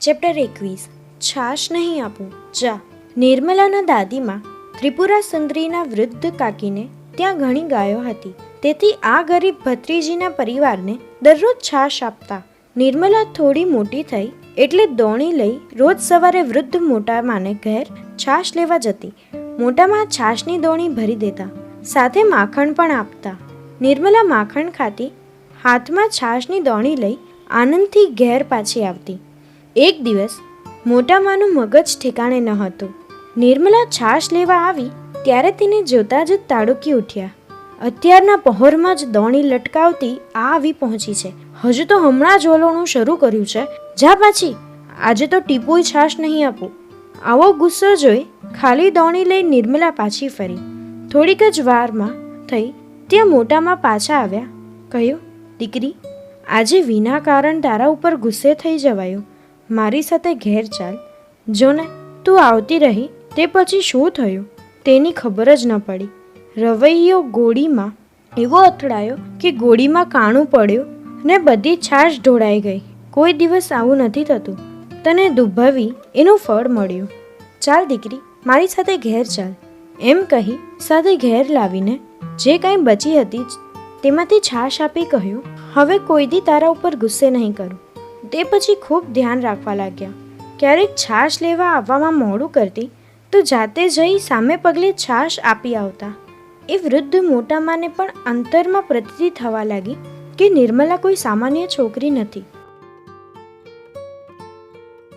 Chapter એકવીસ. છાશ નહીં આપું. જા. નિર્મલાના દાદીમાં ત્રિપુરા સુંદરીના વૃદ્ધ કાકીને ત્યાં ઘણી ગાયો હતી. તેથી આ ગરીબ ભત્રીજીના પરિવારને દરરોજ છાશ આપતા નિર્મલા થોડી મોટી થઈ એટલે દોણી લઈ રોજ સવારે વૃદ્ધ મોટામાને ઘેર છાશ લેવા જતી. મોટામાં છાશની દોણી ભરી દેતા. સાથે માખણ પણ આપતા. નિર્મલા માખણ ખાતી હાથમાં છાશની દોણી લઈ આનંદથી ઘેર પાછી આવતી. એક દિવસ મોટામાનું મગજ ઠેકાણે ન હતું. નિર્મલા છાશ લેવા આવી ત્યારે તેને જોતા જ તાડુકી ઉઠ્યા. અત્યારના પહોરમાં જ દોણી લટકાવતી આ આવી પહોંચી છે. હજુ તો હમણાં જ ઓલોણું શરૂ કર્યું છે. જા પાછી, આજે તો ટીપુય છાશ નહીં આપું. આવો ગુસ્સો જોઈ ખાલી દોણી લઈ નિર્મલા પાછી ફરી. થોડીક જ વારમાં થઈ ત્યાં મોટામાં પાછા આવ્યા. કહ્યું, દીકરી, આજે વિના કારણ તારા ઉપર ગુસ્સે થઈ જવાયું. મારી સાથે ઘેર ચાલ. જોને, તું આવતી રહી, તે પછી શું થયું? તેની ખબર જ ન પડી. રવૈયો ગોળીમાં એવો અથડાયો કે ગોળીમાં કાણું પડ્યું ને બધી છાશ ઢોળાઈ ગઈ. કોઈ દિવસ આવું નથી થતું. તને દુભાવી એનું ફળ મળ્યું. ચાલ દીકરી, મારી સાથે ઘેર ચાલ. એમ કહી સાથે ઘેર લાવીને જે કાંઈ બચી હતી તેમાંથી છાશ આપી કહ્યું, હવે કોઈ દી તારા ઉપર ગુસ્સે નહીં કરું. તે પછી ખૂબ ધ્યાન રાખવા લાગ્યા. ક્યારેક છાશ લેવા આવવામાં મોડું કરતી, તો જાતે જઈ સામે પગલે છાશ આપી આવતા. એ વૃદ્ધ મોટામાને પણ અંતરમાં પ્રતીતિ થવા લાગી કે નિર્મલા કોઈ સામાન્ય છોકરી નથી.